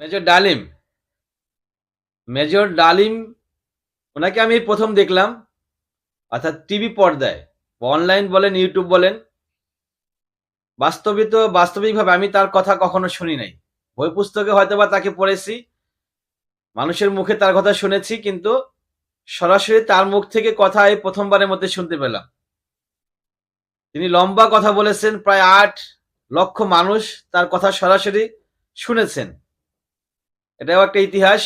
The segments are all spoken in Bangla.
মেজর ডালিম। মেজর ডালিম, ওনাকে আমি প্রথম দেখলাম, অর্থাৎ টিভি পর্দায় অনলাইন বলেন, ইউটিউব বলেন। বাস্তবিত, বাস্তবিকভাবে আমি তার কথা কখনো শুনি নাই। বই পুস্তকে হয়তো বা তাকে পড়েছি, মানুষের মুখে তার কথা শুনেছি, কিন্তু সরাসরি তার মুখ থেকে কথা এই প্রথমবারের মধ্যে শুনতে পেলাম। তিনি লম্বা কথা বলেছেন, প্রায় আট লক্ষ মানুষ তার কথা সরাসরি শুনেছেন। এটাও একটা ইতিহাস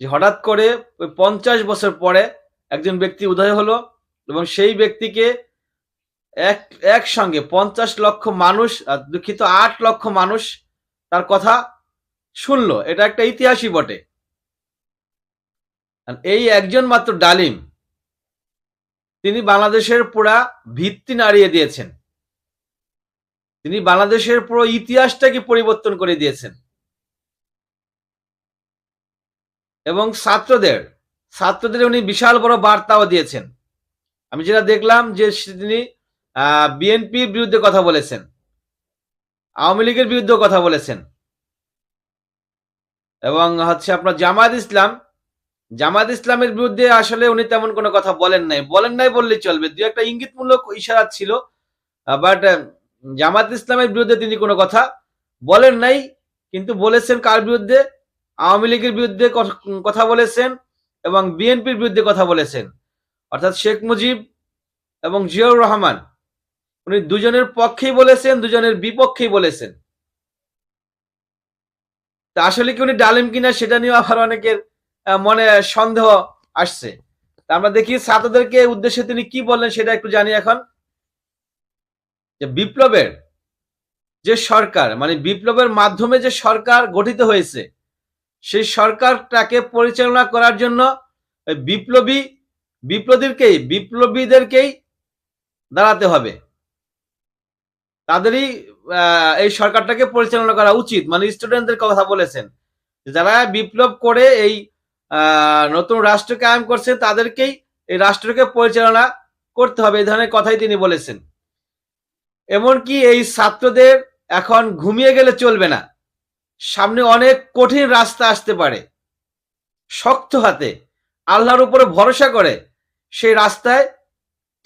যে হঠাৎ করে ওই পঞ্চাশ বছর পরে একজন ব্যক্তি উদয় হলো এবং সেই ব্যক্তিকে এক, একসঙ্গে পঞ্চাশ লক্ষ মানুষ দুঃখিত আট লক্ষ মানুষ তার কথা শুনলো। এটা একটা ইতিহাসই বটে। এই একজন মাত্র ডালিম, তিনি বাংলাদেশের পুরা ভিত্তি নাড়িয়ে দিয়েছেন। তিনি বাংলাদেশের পুরো ইতিহাসটাকে পরিবর্তন করে দিয়েছেন। এবং ছাত্রদের ছাত্রদের উনি বিশাল বড় বার্তাও দিয়েছেন। আমি যেটা দেখলাম যে তিনি বিএনপির বিরুদ্ধে কথা বলেছেন। আওয়ামী লীগের বিরুদ্ধে কথা বলেছেন। এবং হচ্ছে আপনার জামাত ইসলাম জামাত ইসলামের বিরুদ্ধে আসলে উনি তেমন কোনো কথা বলেন নাই। বলেন নাই বললেই চলবে। দু একটা ইঙ্গিতমূলক ইশারা ছিল, বাট জামাত ইসলামের বিরুদ্ধে তিনি কোনো কথা বলেন নাই। কিন্তু বলেছেন কার বিরুদ্ধে? আওয়ামী লীগের বিরুদ্ধে কথা বলেছেন এবং বিএনপির বিরুদ্ধে কথা বলেছেন। অর্থাৎ শেখ মুজিব এবং জিয়াউর রহমান, উনি দুজনের পক্ষেই বলেছেন, দুজনের বিপক্ষেই বলেছেন। তা আসলে কি উনি ডালিম কিনা সেটা নিয়ে আবার অনেকের মনে সন্দেহ আসছে। আমরা দেখি ছাত্রদেরকে উদ্দেশ্যে তিনি কি বললেন সেটা একটু জানি এখন। যে বিপ্লবের যে সরকার মানে বিপ্লবের মাধ্যমে যে সরকার গঠিত হয়েছে সেই সরকারটাকে পরিচালনা করার জন্য বিপ্লবী, বিপ্লবীদেরকেই বিপ্লবীদেরকেই দাঁড়াতে হবে। তাদেরই এই সরকারটাকে পরিচালনা করা উচিত। মানে স্টুডেন্টদের কথা বলেছেন। যারা বিপ্লব করে এই নতুন রাষ্ট্র কায়েম করছে, তাদেরকেই এই রাষ্ট্রকে পরিচালনা করতে হবে। এই ধরনের কথাই তিনি বলেছেন। এমনকি এই ছাত্রদের এখন ঘুমিয়ে গেলে চলবে না। সামনে অনেক কঠিন রাস্তা আসতে পারে। শক্ত হাতে, আল্লাহর উপরে ভরসা করে সেই রাস্তায়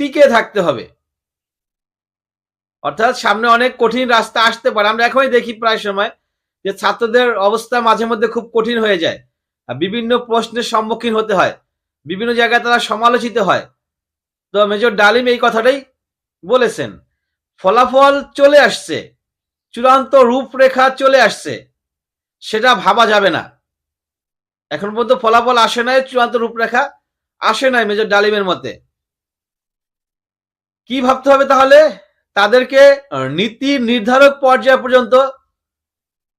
টিকে থাকতে হবে। অর্থাৎ সামনে অনেক কঠিন রাস্তা আসতে পারে। আমরা এখনই দেখি প্রায় সময় যে ছাত্রদের অবস্থা মাঝে মধ্যে খুব কঠিন হয়ে যায় বিভিন্ন প্রশ্নের সম্মুখীন হতে হয়। বিভিন্ন জায়গায় তারা সমালোচিত হয়। তো মেজর ডালিম এই কথাটাই বলেছেন, ফলাফল চলে আসছে, চূড়ান্ত রূপরেখা চলে আসছে সেটা ভাবা যাবে না। এখন পর্যন্ত ফলাফল আসে নাই, চূড়ান্ত রূপরেখা আসে নাই মেজর ডালিমের মতে। কি ভাবতে হবে তাহলে? তাদেরকে নীতি নির্ধারক পর্যায় পর্যন্ত,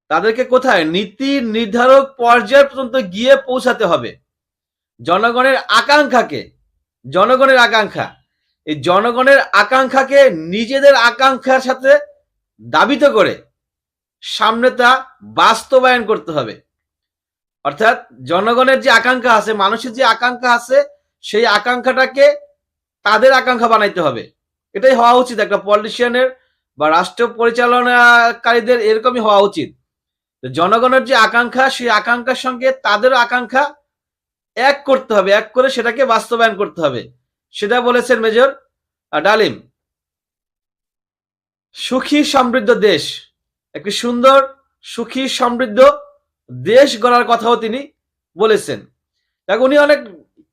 তাদেরকে কোথায়? নীতি নির্ধারক পর্যায় পর্যন্ত গিয়ে পৌঁছাতে হবে। জনগণের আকাঙ্ক্ষাকে, জনগণের আকাঙ্ক্ষা। এই জনগণের আকাঙ্ক্ষাকে নিজেদের আকাঙ্ক্ষার সাথে দাবিত করে সামনে তা বাস্তবায়ন করতে হবে। অর্থাৎ জনগণের যে আকাঙ্ক্ষা আছে, মানুষের যে আকাঙ্ক্ষা আছে, সেই আকাঙ্ক্ষাটাকে তাদের আকাঙ্ক্ষা বানাইতে হবে। এটাই হওয়া উচিত। একটা পলিটিশিয়ানের বা রাষ্ট্র পরিচালনাকারীদের এরকমই হওয়া উচিত। জনগণের যে আকাঙ্ক্ষা, সেই আকাঙ্ক্ষার সঙ্গে তাদের আকাঙ্ক্ষা এক করতে হবে, এক করে সেটাকে বাস্তবায়ন করতে হবে। সেটা বলেছেন মেজর ডালিম। সুখী সমৃদ্ধ দেশ। একটি সুন্দর, সুখী, সমৃদ্ধ দেশ গড়ার কথাও তিনি বলেছেন। দেখ, উনি অনেক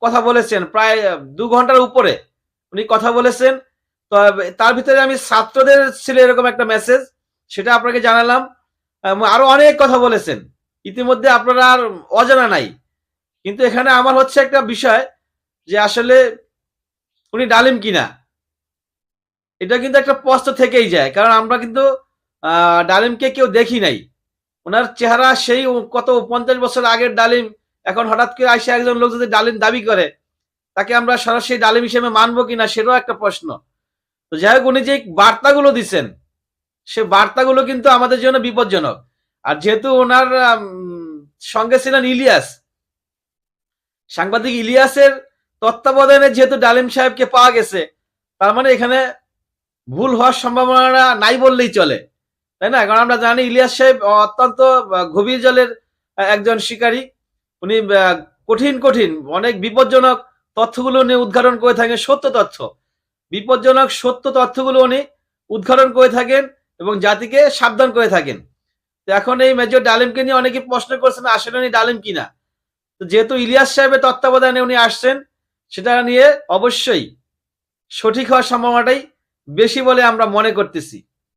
কথা বলেছেন, প্রায় দু ঘণ্টার উপরে উনি কথা বলেছেন। তার ভিতরে আমি ছাত্রদের ছিল এরকম একটা মেসেজ সেটা আপনাকে জানালাম। আরও অনেক কথা বলেছেন। ইতিমধ্যে আপনারা আর অজানা নাই। কিন্তু এখানে আমার হচ্ছে একটা বিষয় যে আসলে উনি ডালিম কিনা, এটা কিন্তু একটা প্রশ্ন থেকেই যায়। কারণ আমরা কিন্তু ডালিমকে কেউ দেখি নাই। ওনার চেহারা সেই কত পঞ্চাশ বছর আগের ডালিম, এখন হঠাৎ করে আসে একজন লোক যদি ডালিম দাবি করে, তাকে আমরা সরাসরি ডালিম হিসেবে মানবো কিনা সেটাও একটা প্রশ্ন। তো যাই হোক, উনি যে বার্তাগুলো দিচ্ছেন সে বার্তাগুলো কিন্তু আমাদের জন্য বিপজ্জনক। আর যেহেতু ওনার সঙ্গে ছিলেন ইলিয়াস, সাংবাদিক ইলিয়াসের তত্ত্বাবধানে যেহেতু ডালিম সাহেবকে পাওয়া গেছে, তার মানে এখানে ভুল হওয়ার সম্ভাবনা নাই বললেই চলে। তাই না? কারণ আমরা জানি ইলিয়াস সাহেব অত্যন্ত গভীর জলের একজন শিকারী। উনি কঠিন কঠিন, অনেক বিপজ্জনক তথ্যগুলো উনি উদ্ঘাটন করে থাকেন, সত্য তথ্য। বিপজ্জনক, সত্য তথ্যগুলো উনি উদ্ঘাটন করে থাকেন এবং জাতিকে সাবধান করে থাকেন। তো এখন এই মেজর ডালিমকে নিয়ে অনেকে প্রশ্ন করছেন, আসলে উনি ডালিম কিনা? তো যেহেতু ইলিয়াস সাহেবের তত্ত্বাবধানে উনি আসছেন, সেটা নিয়ে অবশ্যই সঠিক হওয়ার সম্ভাবনাটাই বেশি বলে আমরা মনে করতেছি।